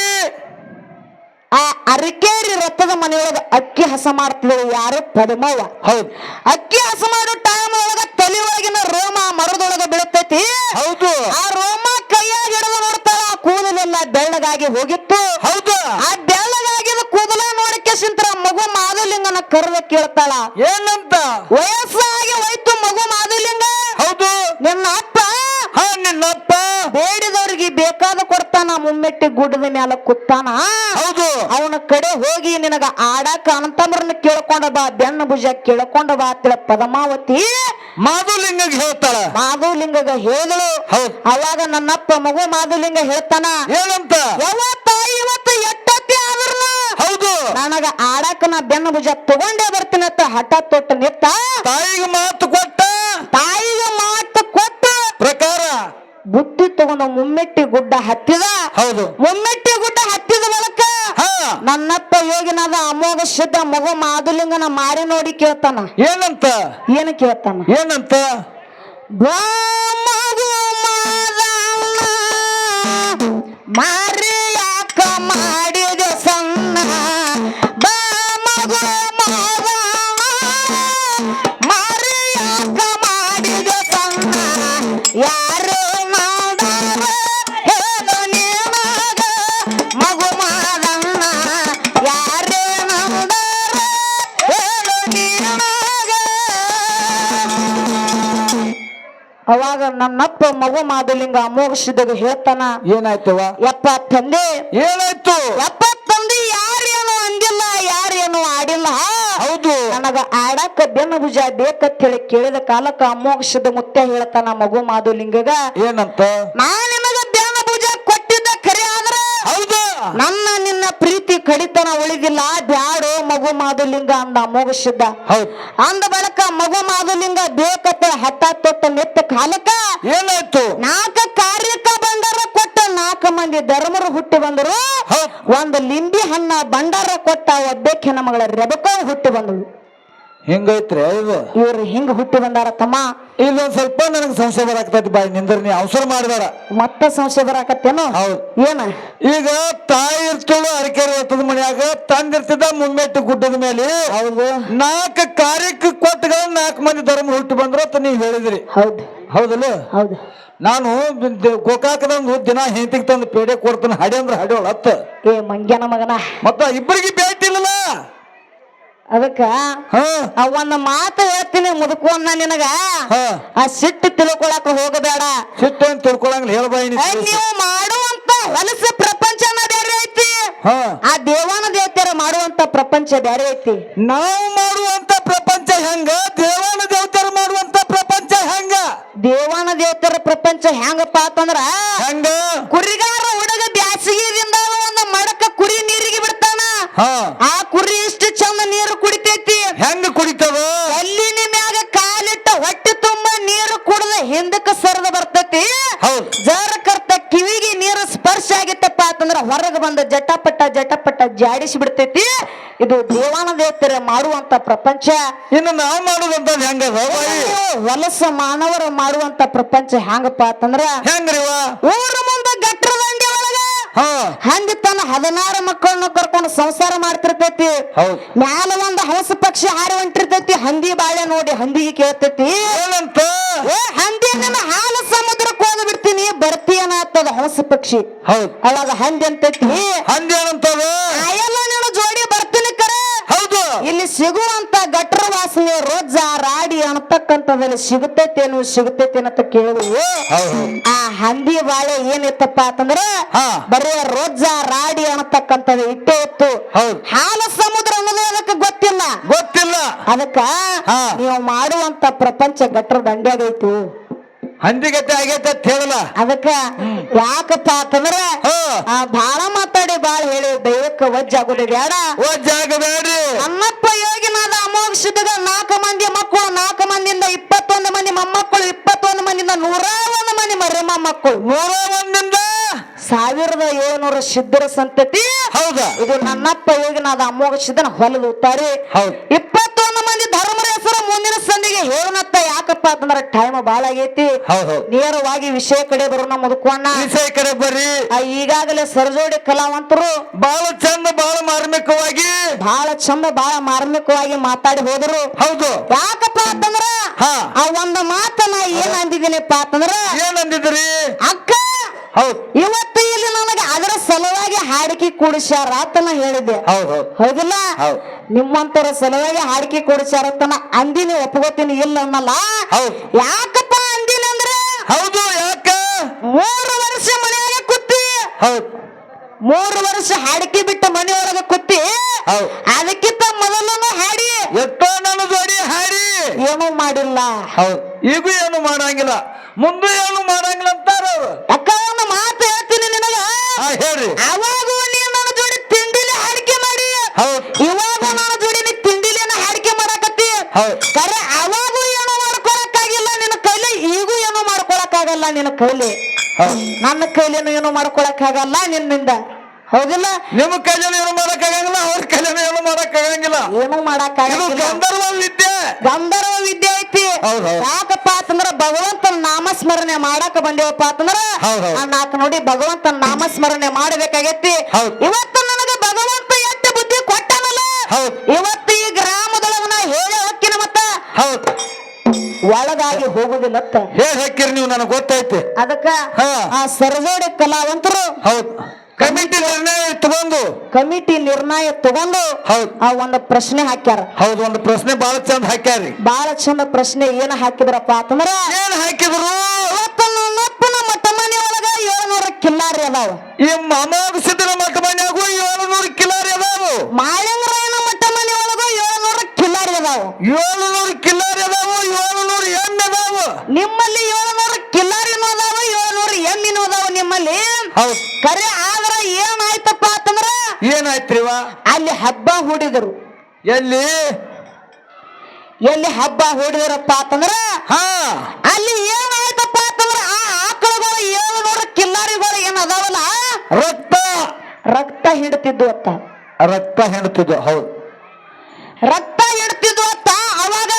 ಆ ಅರಿಕೇರಿ ರಥದ ಮನೆಯೊಳಗ ಅಕ್ಕಿ ಹಸ ಮಾಡ್ತಿದ್ರು ಯಾರು? ಪದ್ಮವ್ವ. ಹೌದು. ಅಕ್ಕಿ ಹಸ ಮಾಡೋ ಟೈಮ್ ಒಳಗ ತಲೆ ಒಳಗಿನ ರೋಮ ಮರದೊಳಗ ಬೀಳತೈತಿ. ಹೌದು. ಆ ರೋಮ ಕೈಯಾಗ ಹಿಡಿದು ನೋಡ್ತಾರ ಆ ಕೂದಲೆಲ್ಲ ಬೆಳ್ಳಗಾಗಿ ಹೋಗಿತ್ತು. ಹೌದು. ಆ ಬೆಳ್ಳಗಾಗಿದ ಕೂದಲ ನೋಡಕ್ಕೆ ಸಿಂತರ ಮಗು ಮಾಧುಲಿಂಗನ ಕರೆದ ಕೇಳ್ತಾಳ. ಏನಂತ? ವಯಸ್ಸಾಗಿ ಹೋಯ್ತು ನಿನ್ನ ಅಪ್ಪ ಹಾ ನಿನ್ನಪ್ಪ ಬೇಡಿದವ್ರಿಗೆ ಬೇಕಾದ ಕೊಡ್ತಾನ ಮುಮ್ಮೆಟ್ಟಿ ಗುಡ್ಡದ ಮ್ಯಾಲ ಕುತ್ತಾನ. ಹೌದು. ಅವನ ಕಡೆ ಹೋಗಿ ನಿನಗ ಆಡಾಕ ಅಂತಂದ್ರನ್ನ ಕೇಳ್ಕೊಂಡ ಬಾ ಬೆನ್ನ ಭುಜ ಕೇಳ್ಕೊಂಡ ಬಾ ತಿಳ ಪದಮಾವತಿ ಮಾಧುಲಿಂಗ ಹೇಳ್ತಾಳ. ಮಾಧುಲಿಂಗಗ ಹೇಳಿದಳು. ಅವಾಗ ನನ್ನಪ್ಪ ಮಗು ಮಾಧುಲಿಂಗ ಹೇಳ್ತಾನ ಹೇಳಂತ ತಾಯಿ ಇವತ್ತು ಎಟ್ಟತ್ತಿ ಆದ್ರಲ್ಲ ಹೌದು. ನನಗ ಆಡಾಕ ನಾ ಬೆನ್ನ ಭುಜ ತಗೊಂಡೇ ಬರ್ತೀನಿ ಅಂತ ಹಠ ತೊಟ್ಟ ನಿತ್ತ. ತಾಯಿಗೆ ಮಾತು ಕೊಟ್ಟ. ತಾಯಿಗೆ ಬುದ್ಧಿ ತಗೊಂಡು ಮುಮ್ಮೆಟ್ಟಿ ಗುಡ್ಡ ಹತ್ತಿದ? ಹೌದು. ಮುಮ್ಮೆಟ್ಟಿ ಗುಡ್ಡ ಹತ್ತಿದ ಬಳಕ ನನ್ನಪ್ಪ ಯೋಗಿನಾದ ಅಮೋಘ ಶುದ್ಧ ಮಗು ಮಾಧುಲಿಂಗನ ಮಾರಿ ನೋಡಿ ಕೇಳ್ತಾನ. ಏನಂತ? ಏನು ಕೇಳ್ತಾನ? ಏನಂತ? ಬಾ ಅವಾಗ ನನ್ನಪ್ಪ ಮಗು ಮಾದಲಿಂಗ ಅಮೋಘಿಸಿದಾಗ ಹೇಳ್ತಾನ ಏನಾಯ್ತವ ಯಪ್ಪ ತಂದೆ ಏನಾಯ್ತು? ಯಪ್ಪ ತಂದೆ ಯಾರೇನು ಅಂದಿಲ್ಲ ಯಾರೇನು ಆಡಿಲ್ಲ. ಹೌದು. ನನಗ ಆಡಾಕ ಬೆನ್ನ ಭುಜ ಬೇಕಂತ ಹೇಳಿ ಕೇಳಿದ ಕಾಲಕ್ಕ ಅಮೋಘಿಸಿದ ಮುತ್ಯ ಹೇಳ್ತಾನ ಮಗು ಮಾಧುಲಿಂಗಗ ಏನಂತ? ನಾ ನಿನಗ ನನ್ನ ನಿನ್ನ ಪ್ರೀತಿ ಕಡಿತನ ಉಳಿದಿಲ್ಲ. ಬ್ಯಾಡೋ ಮಗು ಮಾಧುಲಿಂಗ ಅಂದ ಮೋಗಿಸಿದ್ದ ಅಂದ ಬಳಕ ಮಗು ಮಾಧುಲಿಂಗ ಬೇಕತ್ತೆ ಹತ್ತ ತೊಟ್ಟ ನೆತ್ತ ಕಾಲಕ್ಕ. ಏನಾಯ್ತು? ನಾಲ್ಕ ಕಾರ್ಯಕ್ಕ ಬಂಡಾರ ಕೊಟ್ಟ ನಾಲ್ಕು ಮಂದಿ ಧರ್ಮರು ಹುಟ್ಟಿ ಬಂದರು. ಒಂದು ಲಿಂಬಿ ಹಣ್ಣ ಬಂಡಾರ ಕೊಟ್ಟ ಒಬ್ಬಕ್ಕೆ ನಮಗಳ ರೆಬಕ ಹುಟ್ಟಿ ಬಂದಳು. ಹಿಂಗೈತ್ರಿ ಇದು ಇವ್ರು ಹಿಂಗ್ ಹುಟ್ಟಿ ಬಂದಾರ ತಮ್ಮ. ಇಲ್ಲೊಂದ್ ಸ್ವಲ್ಪ ನನಗೆ ಸಂಶಯ ಬರಾಕತೈತಿ ಬಾಯಿ ನಿಂದ್ರ ನೀ ಅವಸರ ಮಾಡಬೇಡ. ಮತ್ತ ಸಂಶಯ ಬರಾಕತ್ತೇನು? ಹೌದು. ಏನ? ಈಗ ತಾಯಿ ಇರ್ತಳು ಅರಕೆರೆ ಇರ್ತದ ಮನ್ಯಾಗ ತಂದಿರ್ತಿದ್ದ ಮುಮ್ಮೆಟ್ಟು ಗುಡ್ಡದ ಮೇಲೆ. ಹೌದು. ನಾಲ್ಕು ಕಾರ್ಯಕ್ಕೆ ಕೊಟ್ಟಗಳ ನಾಲ್ಕು ಮಂದಿ ಧರ್ಮ ಹುಟ್ಟಿ ಬಂದ್ರು ಅಂತ ನೀವು ಹೇಳಿದ್ರಿ. ಹೌದು. ಹೌದಲ್ಲ? ಹೌದು. ನಾನು ಗೋಕಾಕದಂದು ದಿನ ಹೆಂಡತಿಗೆ ತಂದು ಪೇಡೆ ಕೊಡ್ತಾನೆ ಹಡಿ ಅಂದ್ರೆ ಹಡಿಯೋಳ ಹತ್ತ. ಏ ಮಂಗ್ಯನ ಮಗನ. ಮತ್ತ ಇಬ್ಬರಿಗೆ ಭೇಟಿ ಇಲ್ಲಲ್ಲ? ಅದಕ್ಕ ಅವನ್ನ ಮಾತು ಹೇಳ್ತೀನಿ ಮುದುಕೋನ್ನ ನಿನಗ. ಆ ಸಿಟ್ಟು ತಿಳ್ಕೊಳಕ ಹೋಗಬೇಡ. ಸಿಟ್ಟು ಅಂತ ತಿಳ್ಕೊಳಂಗ್ ಹೇಳ್ಬಾಯಿ ನೀವು ಮಾಡುವಂತ ಹೊಲಸ ಪ್ರಪಂಚನ ಬೇರೆ ಐತಿ. ಆ ದೇವಾನ ದೇವತೆಯರ ಮಾಡುವಂತ ಪ್ರಪಂಚ ಬೇರೆ ಐತಿ. ನಾವು ಮಾಡುವಂತ ಪ್ರಪಂಚ ಹೆಂಗ? ದೇವಾನ ದೇವತೆಯರು ಮಾಡುವಂತ ಪ್ರಪಂಚ ಹೆಂಗ? ದೇವಾನ ದೇವತೆಯರ ಪ್ರಪಂಚ ಹೆಂಗಪ್ಪ ಅಂತಂದ್ರ ಹೆಂಗ? ಕುರಿಗಾರ ಹುಡುಗ ಬ್ಯಾಸಿಗೆದಿಂದ ಒಂದು ಮಡಕ ಕುರಿ ನೀರಿಗೆ ಬಿಡ್ತಾನ ಹಾ ಆ ಕುರಿ ಇಷ್ಟು ಚಂದ ನೀರು ಕುಡಿತೈತಿ ಹೆಂಗ ಕುಡಿತದ ಎಲ್ಲಿನ ಮ್ಯಾಗ ಕಾಲಿಟ್ಟ ಹೊಟ್ಟೆ ತುಂಬ ನೀರು ಕುಡ್ದ ಹಿಂದಕ್ಕೆ ಸರಿದ ಬರ್ತೈತಿ ಹೌದು ಜರ ಕರ್ತ ಕಿವಿಗೆ ನೀರು ಸ್ಪರ್ಶ ಆಗಿತ್ತಪ್ಪ ಅಂತಂದ್ರ ಹೊರಗೆ ಬಂದ ಜಟಪಟ ಜಟಪಟ ಜಾಡಿಸಿ ಬಿಡ್ತೈತಿ. ಇದು ದೇವಾನ ದೇವತರ ಮಾಡುವಂತ ಪ್ರಪಂಚ. ಇನ್ನು ನಾವು ಮಾಡುದಂತ ಹೆಂಗ ವಲಸ ಹೊಲಸ ಮಾನವರು ಮಾಡುವಂತ ಪ್ರಪಂಚ ಹೆಂಗಪ್ಪ ಅಂತಂದ್ರ ಹೆಂಗ್ರಿವ ಊರ ಮುಂದೆ ಗಟ್ಟರ ದಂಡಿ ಒಳಗ. ಹಾ. ಹಂದಿ ತನ್ನ ಹದಿನಾರು ಮಕ್ಕಳನ್ನ ಕರ್ಕೊಂಡು ಸಂಸಾರ ಮಾಡ್ತಿರ್ತೈತಿ. ಮ್ಯಾಲ ಒಂದು ಹಂಸ ಪಕ್ಷಿ ಹಾರಿ ಹೊಂಟಿರ್ತೈತಿ. ಹಂದಿ ಬಾಳೆ ನೋಡಿ ಹಂದಿಗೆ ಕೇಳ್ತೈತಿ. ಹಂದಿ ನನ್ನ ಹಾಲು ಸಮುದ್ರಕ್ಕೆ ಹೋಗಿ ಬಿಡ್ತೀನಿ ಬರ್ತೀಯನ ಹಂಸ ಪಕ್ಷಿ. ಹೌದು. ಅವಾಗ ಹಂದಿ ಅಂತೈತಿ. ಹಂದಿ ನೀನು ಜೋಡಿ ಬರ್ತೀನಿ ಕರೆ. ಹೌದು. ಇಲ್ಲಿ ಸಿಗುವಂತ ಗಟ್ರ ವಾಸನೆ ರೋಜ ರಾಡಿ ಅನ್ನತಕ್ಕಂಥದ್ದಲ್ಲಿ ಸಿಗುತ್ತೈತೇನು ಸಿಗುತ್ತೈತೇನು ಅಂತ ಕೇಳಿದ್ವಿ ಆ ಹಂದಿ ಬಾಳೆ ಏನಿತ್ತಪ್ಪ ಅಂತಂದ್ರೆ. ಬರೀ ರೋಜ ರಾಡಿ ಅನ್ನತಕ್ಕಂಥದ್ದು ಇಟ್ಟೇ ಇತ್ತು. ಹಾಲು ಸಮುದ್ರ ಅನ್ನೋದು ಅದಕ್ಕೆ ಗೊತ್ತಿಲ್ಲ. ಗೊತ್ತಿಲ್ಲ. ಅದಕ್ಕ. ನೀವು ಮಾಡುವಂತ ಪ್ರಪಂಚ ಗಟ್ರ ದಂಡ್ಯಾಗೈತಿ. ಹಂದಿಗತೆ ಆಗೈತೆ ಅಂತ ಹೇಳಲ್ಲ. ಅದಕ್ಕ ಯಾಕಪ್ಪ ಅಂತಂದ್ರ ಬಾಳ ಮಾತಾಡಿ ಬಾಳ ಹೇಳಿ ದೈವಕ್ಕೆ ವಜ್ಜ ಆಗೋದು ಬೇಡ. ವಜ್ಜ ಆಗಬೇಡ್ರಿ ನಮ್ಮಪ್ಪ ಯೋಗಿನಾದ ಅಮೋಘ ಸಿದ್ಧಗ ನಾಲ್ಕು ಮಂದಿ ಮಕ್ಕಳು ನಾಲ್ಕು ಮಂದಿಯಿಂದ ಇಪ್ಪತ್ತೊಂದು ಮಂದಿ ಮೊಮ್ಮಕ್ಕಳು ಇಪ್ಪತ್ತೊಂದು ಮಂದಿಯಿಂದ ನೂರ ಒಂದು ಮಂದಿ ಮರಿ ಮೊಮ್ಮಕ್ಕಳು ನೂರ ಒಂದಿಂದ ಸಾವಿರದ ಏಳ್ನೂರ ಸಿದ್ಧರ ಸಂತತಿ. ಹೌದಾ? ಇದು ನನ್ನಪ್ಪ ಯೋಗಿನಾದ ಅಮೋಘ ಸಿದ್ಧನ ಹೊಲದ ಉತ್ತಾರಿ ಮಂದಿ ಧರ್ಮರ ಸಂದಿಗೆ ಹೇಳನತ್ತ ಯಾಕಪ್ಪ ಅಂತಂದ್ರೆ ಟೈಮ್ ಬಾಳ ಆಗೈತಿ. ನೇರವಾಗಿ ವಿಷಯ ಕಡೆ ಬರೋಣ ಮುದುಕೋಣ ವಿಷಯ ಕಡೆ ಬರ್ರಿ. ಆ, ಈಗಾಗಲೇ ಸರ್ಜೋಡಿ ಕಲಾವಂತರು ಬಹಳ ಚಂದ ಬಹಳ ಮಾರ್ಮಿಕವಾಗಿ. ಬಹಳ ಚಂದ ಬಹಳ ಮಾರ್ಮಿಕವಾಗಿ ಮಾತಾಡಿ ಹೋದರು. ಹೌದು. ಯಾಕಪ್ಪ ಅಂತಂದ್ರ. ಆ ಒಂದು ಮಾತನ್ನ ಏನ್ ಅಂದಿದ್ದೀನಿಪ್ಪ ಅಂತಂದ್ರ ಏನ್ ಅಂದಿದ್ರಿ? ಅಕ್ಕ ಹೌದ್. ಇವತ್ತು ಇಲ್ಲಿ ನನಗೆ ಅದರ ಸಲುವಾಗಿ ಹಾಡಿಕೆ ಕೂಡಿಸ್ಯಾರ ಅಂತ ನಾ ಹೇಳಿದ್ದೆ. ಹೌದು ಹೌದ್. ಹೌದಿಲ್ಲ? ಹೌದ್. ನಿಮ್ಮಂತರ ಸಲುವಾಗಿ ಹಾಡಿಕೆ ಕೊಡಿಸ್ಯಾರ ಅಂತ ನಾ ಅಂದಿನಿ ಒಪ್ಕೋತೀನಿ ಇಲ್ಲ ಅನ್ನಲ್ಲ. ಯಾಕಪ್ಪ ಅಂದಿನ ಅಂದ್ರೆ? ಹೌದು ಯಾಕ? ಮೂರು ವರ್ಷ ಮನೆಯಾಗ ಕುತ್ತಿ ಹೌದು. ಮೂರು ವರ್ಷ ಹಾಡಿಕೆ ಬಿಟ್ಟು ಮನೆಯೊಳಗೆ ಕುತ್ತಿ. ಅದಕ್ಕಿಂತ ಮೊದಲನು ಹಾಡಿ. ಎಷ್ಟೋ ನನ್ನ ಜೋಡಿ ಹಾಡಿ. ಏನೂ ಮಾಡಿಲ್ಲ. ಹೌದು. ಈಗೂ ಏನು ಮಾಡಂಗಿಲ್ಲ. ಮುಂದೆ ಏನು ಮಾಡಂಗಿಲ್ಲ ಅಂತಾರೆ ಅವ್ರು. ಅಕ್ಕ ಒಂದು ಮಾತು ಹೇಳ್ತೀನಿ ನಿನಗ. ಹಾ ಹೇಳ್ರಿ. ಅವಾಗ ನೀನು ನನ್ನ ಜೋಡಿ ತಿಂಡಿಲಿ ಹಾಡಿಕೆ ಮಾಡಿ. ಹೌದ್. ಇವಾಗ ನನ್ನ ಜೋಡಿ ನೀ ತಿಂಡಿಲೇನ ಹಾಡಿಕೆ ಮಾಡಕತ್ತಿ. ಹೌದ್. ಕರೆ ಅವಾಗ ಏನೋ ಮಾಡ್ಕೊಳಕ್ಕಾಗಿಲ್ಲ ನಿನ್ನ ಕೈಲಿ ಈಗೂ ಏನೋ ಮಾಡ್ಕೊಳಕ್ಕಾಗಲ್ಲ ನಿನ್ನ ಕೈಲಿ. ಹೌದ್. ನನ್ನ ಕೈಲೇನು ಏನೋ ಮಾಡ್ಕೊಳಕ್ಕಾಗಲ್ಲ ನಿನ್ನಿಂದ. ಹೌದಿಲ್ಲ? ನಿಮ್ಮ ಕೈಲಿ ಏನು ಮಾಡಕ್ ಆಗಂಗಿಲ್ಲ ಅವ್ರ ಕೈಲಿ ಏನು ಮಾಡಕ್ ಆಗಂಗಿಲ್ಲ ಏನೂ ಇದು ಮಾಡಕ್ಕಾಗಲ್ಲ ಗಂಧರ್ವ ವಿದ್ಯೆ ಗಂಧರ್ವ ವಿದ್ಯೆ ಐತಿ ಹೌದ್ ಭಗವಂತನ ನಾಮಸ್ಮರಣೆ ಮಾಡಾಕ ಬಂದೇವಪ್ಪ ಅಂತಂದ್ರ. ಆ ನಾಲ್ಕು ನೋಡಿ ಭಗವಂತನ ನಾಮಸ್ಮರಣೆ ಮಾಡಬೇಕಾಗೈತಿ. ಇವತ್ತು ನನಗೆ ಭಗವಂತ ಎಷ್ಟು ಬುದ್ಧಿ ಕೊಟ್ಟನಲ್ಲ. ಇವತ್ತು ಈ ಗ್ರಾಮದೊಳಗ ನಾ ಹೇಳಿ ಹಕ್ಕಿನ ಮತ್ತ ಹೌದ್ ಒಳಗಾಗಿ ಹೋಗುದಿಲ್ಲ ಹೇಳಿ ಹಾಕಿರಿ ನೀವು ನನಗೆ ಗೊತ್ತೈತಿ ಅದಕ್ಕ. ಆ ಸರ್ವೋಡಿ ಕಲಾವಂತರು ಹೌದ್ ಕಮಿಟಿ ನಿರ್ಣಯ ತಗೊಂಡು. ಕಮಿಟಿ ನಿರ್ಣಯ ತಗೊಂಡು ಹೌದು. ಆ ಒಂದು ಪ್ರಶ್ನೆ ಹಾಕ್ಯಾರ. ಹೌದು ಒಂದು ಪ್ರಶ್ನೆ ಬಹಳ ಚಂದ ಹಾಕ್ಯಾರಿ ಬಹಳ ಚಂದ ಪ್ರಶ್ನೆ ಏನ ಹಾಕಿದ್ರಪ್ಪ ಅಂತಂದ್ರ ಏನ್ ಹಾಕಿದ್ರು? ಇವತ್ತು ನನ್ನಪ್ಪನ ಮಠ ಮನೆ ಒಳಗ ಏಳ್ನೂರ ಕಿಲ್ಲಾರಿ ಅದಾವ. ಈ ಅಮೋಘ ಸಿದ್ಧನ ಮಠ ಮನ್ಯಾಗೂ ಏಳುನೂರು ಕಿಲಾರಿ ಅದಾವ. ಮಾಳಿಂಗರಾಯನ ಮಠ ಮನೆ ಒಳಗ ಏಳ್ನೂರ ಕಿಲ್ಲಾರಿ ಅದಾವ. ಏಳುನೂರು ಕಿಲಾರಿ ಅದಾವು ಏಳುನೂರು ಎಣ್ಣೆ ಅದಾವು. ನಿಮ್ಮಲ್ಲಿ ಏಳ್ನೂರ ಕಿಲ್ಲಾರಿನೂ ಅದಾವ ಏಳ್ನೂರ ಎಮ್ಮಿನೂ ಅದಾವ ನಿಮ್ಮಲ್ಲಿ. ಹೌದು. ಕರೆ ಏನಾಯ್ತ್ರಿವ? ಅಲ್ಲಿ ಹಬ್ಬ ಹೂಡಿದರು. ಎಲ್ಲಿ? ಎಲ್ಲಿ ಹಬ್ಬ ಹೂಡಿದರಪ್ಪ ಅಂತಂದ್ರ ಹಾ. ಅಲ್ಲಿ ಏನಾಯ್ತಪ್ಪ ಅಂತಂದ್ರ ಆ ಆಕಳುಗಳು ಏಳ್ನೂರ ಕಿಲ್ಲಾರಿಗಳು ಏನ್ ಅದಾವಲ್ಲ? ರಕ್ತ. ರಕ್ತ ಹಿಡ್ತಿದ್ದು ಅತ್ತ. ರಕ್ತ ಹೆಣ್ತಿದ್ದು ಹೌದು. ರಕ್ತ ಹಿಡ್ತಿದ್ದು ಅತ್ತ ಅವಾಗ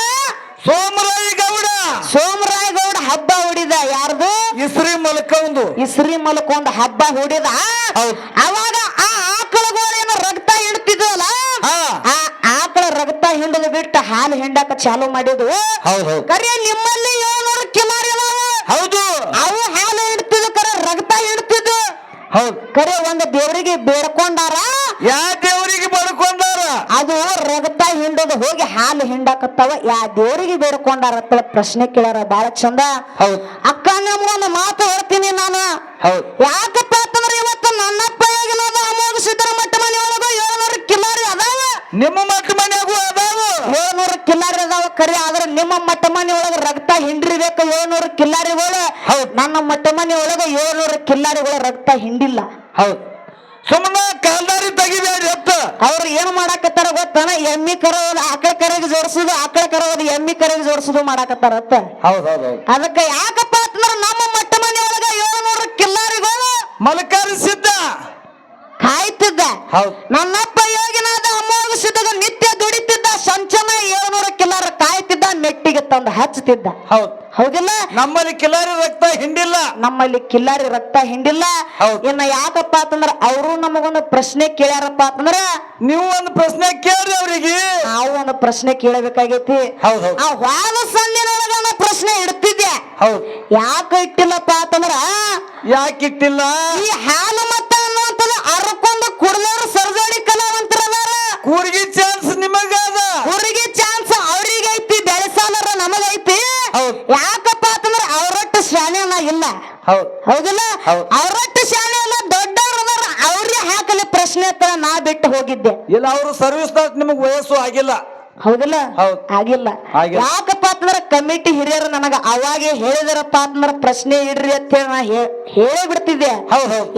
ಸೋಮರಾಯ ಗೌಡ. ಸೋಮರಾಯ ಗೌಡ ಹಬ್ಬ ಹೂಡಿದ ಯಾರ್ದು? ಇಸ್ರಿ ಮಲ್ಕೊಂಡು ಇಸ್ರಿ ಮಲ್ಕೊಂಡ್ ಹಬ್ಬ ಹೂಡಿದ? ಹೌದ್. ಅವಾಗ ಆ ಆಕಳುಗಳೇನು ರಕ್ತ ಹಿಡ್ತಿದ್ವಲ್ಲ? ಆ ಆಕಳ ರಕ್ತ ಹಿಂಡದು ಬಿಟ್ಟು ಹಾಲು ಹಿಂಡಾಕ ಚಾಲು ಮಾಡಿದ್ವು. ಹೌದು ಕರೆ ನಿಮ್ಮಲ್ಲಿ ಏಳ್ನೂರು ಕಿಲಾರಿ ಹೌದು. ಅವು ಹಾಲು ಹಿಡ್ತಿದ್ವು ಕರೆ ರಕ್ತ ಹಿಡ್ತಿದ್ವು. ಹೌದು. ಕರೆ ಒಂದು ದೇವರಿಗೆ ಬೇಡ್ಕೊಂಡಾರ? ಯಾ ದೇವರಿಗೆ ಬೇಡ್ಕೊಂಡಾರ? ಅದು ರಕ್ತ ಹಿಂಡದು ಹೋಗಿ ಹಾಲು ಹಿಂಡಕತ್ತವ. ಯಾ ದೇವರಿಗೆ ಬೇಡ್ಕೊಂಡಾರ ಅಂತ ಪ್ರಶ್ನೆ ಕೇಳಾರ ಬಾಳ ಚಂದ. ಹೌದು. ಅಕ್ಕ ನಮ್ಗೊಂದು ಮಾತು ಹೇಳ್ತೀನಿ ನಾನು. ಹೌದು. ಯಾಕಪ್ಪ ಅಂತಂದ್ರೆ ಇವತ್ತು ನನ್ನಪ್ಪ ಅಮೋಘ ಸಿದ್ದರ ಮಟ್ಟ ಮನೆ ಒಳಗ ಏಳ್ನೂರು ಕಿಲಾರಿ ಅದಾವ. ನಿಮ್ಮ ಮಠ ಅದಾವ ಅದಾವು. ಏಳ್ನೂರು ಕಿಲಾರಿ ಅದಾವ ಕರೆ ಆದ್ರೆ ನಿಮ್ಮ ಮಟ್ಟ ಮನೆ ಒಳಗ ರಕ್ತ ಹಿಂಡಿರ್ಬೇಕು ಏಳ್ನೂರು ಕಿಲಾರಿಗಳು. ಹೌದು. ನನ್ನ ಮಟ್ಟ ಮನೆ ಒಳಗ ಏಳ್ನೂರು ಕಿಲ್ಲಾರಿಗಳು ರಕ್ತ ಹಿಂಡಿಲ್ಲ. ಹೌದು. ಸುಮ್ಮನೆ ಕಾಲ್ದಾರಿ ತೆಗಿಬೇಡಿ ಎತ್ತ ಅವ್ರು ಏನ್ ಮಾಡಾಕತ್ತಾರ ಗೊತ್ತಾನ? ಎಮ್ಮಿ ಕರೋದು ಆಕಳ ಕರೆಗೆ ಜೋಡಿಸುದು ಆಕಳ ಕರೋದು ಎಮ್ಮಿ ಕರೆಗೆ ಜೋಡಿಸುದು ಮಾಡಾಕತ್ತಾರತ್ತ ಹೌದ್ ಹೌದ್ ಹೌದ್ ಅದಕ್ಕೆ ಯಾಕಪ್ಪ ಅಂತಂದ್ರ ನಮ್ಮ ಮಟ್ಟ ಮನೆ ಒಳಗ ಏಳ್ನೂರು ಕಿಲ್ಲಾರಿಗಳು ಮಲ್ಕಾರಿ ಹೌದ್. ನನ್ನಪ್ಪ ಯೋಗಿನಾದ ಅಮೋಘ ಸಿದ್ಧಗ ನಿತ್ಯ ದುಡಿತಿದ್ದ ಸಂಚನ ಏಳ್ನೂರ ಕಿಲಾರ ಕಾಯ್ತಿದ್ದ ಮೆಟ್ಟಿಗೆ ತಂದು ಹಚ್ಚುತ್ತಿದ್ದ ಹೌದು. ಹೌದಿಲ್ಲ? ನಮ್ಮಲ್ಲಿ ಕಿಲಾರಿ ರಕ್ತ ಹಿಂಡಿಲ್ಲ. ನಮ್ಮಲ್ಲಿ ಕಿಲ್ಲಾರಿ ರಕ್ತ ಹಿಂಡಿಲ್ಲ. ಹೌದ್. ಇನ್ನ ಯಾಕಪ್ಪ ಅಂತಂದ್ರ ಅವರು ನಮಗೊಂದು ಪ್ರಶ್ನೆ ಕೇಳ್ಯಾರಪ್ಪ ಅಂತಂದ್ರ ನೀವು ಒಂದು ಪ್ರಶ್ನೆ ಕೇಳ್ರಿ ಅವ್ರಿಗೆ. ನಾವು ಒಂದು ಪ್ರಶ್ನೆ ಕೇಳಬೇಕಾಗೈತಿ. ಹೌದು ಆ ವಾದ ಸಂದಿನೊಳಗ ಪ್ರಶ್ನೆ ಇಡ್ತಿದ್ದೆ ಹೌದು. ಯಾಕೆ ಇಟ್ಟಿಲ್ಲಪ್ಪ ಅಂತಂದ್ರ ಯಾಕಿಟ್ಟಿಲ್ಲ ಈ ಹಾಲು ಮತ ಅನ್ನುವಂಥದ್ದು ಕುಡ್ದವ್ರು ಸರ್ಜೋಡಿ ಕಲಾವಂತರದಾರ ಕೂರ್ಗಿ ಚಾನ್ಸ್ ನಿಮಗಾದ. ಊರಿಗೆ ಚಾನ್ಸ್ ಅವ್ರಿಗೆ ಐತಿ ಬೆಳೆಸಾಲರ ನಮಗೈತಿ. ಯಾಕಪ್ಪ ಅಂತಂದ್ರೆ ಅವರಟ್ಟು ಶಾಣೆನ ಇಲ್ಲ. ಹೌದ್. ಹೌದಿಲ್ಲ? ಹೌದ್. ಅವರಟ್ಟು ಶಾಣೆ ಇಲ್ಲ ದೊಡ್ಡವ್ರದಾರ ಅವ್ರಿಗೆ ಹಾಕಲಿ ಪ್ರಶ್ನೆ ಹತ್ರ ನಾ ಬಿಟ್ಟು ಹೋಗಿದ್ದೆ. ಇಲ್ಲ ಅವರು ಸರ್ವಿಸ್ ನಿಮಗೆ ವಯಸ್ಸು ಆಗಿಲ್ಲ. ಹೌದಿಲ್ಲ? ಹೌದ್. ಆಗಿಲ್ಲ. ಯಾಕಪ್ಪ ಅಂತಂದ್ರ ಕಮಿಟಿ ಹಿರಿಯರು ನನಗ ಅವಾಗೆ ಹೇಳಿದಾರಪ್ಪ ಅಂತಂದ್ರ ಪ್ರಶ್ನೆ ಇಡ್ರಿ ಅಂತ ಹೇಳಿ ನಾ ಹೇಳೇ ಬಿಡ್ತಿದ್ದೆ.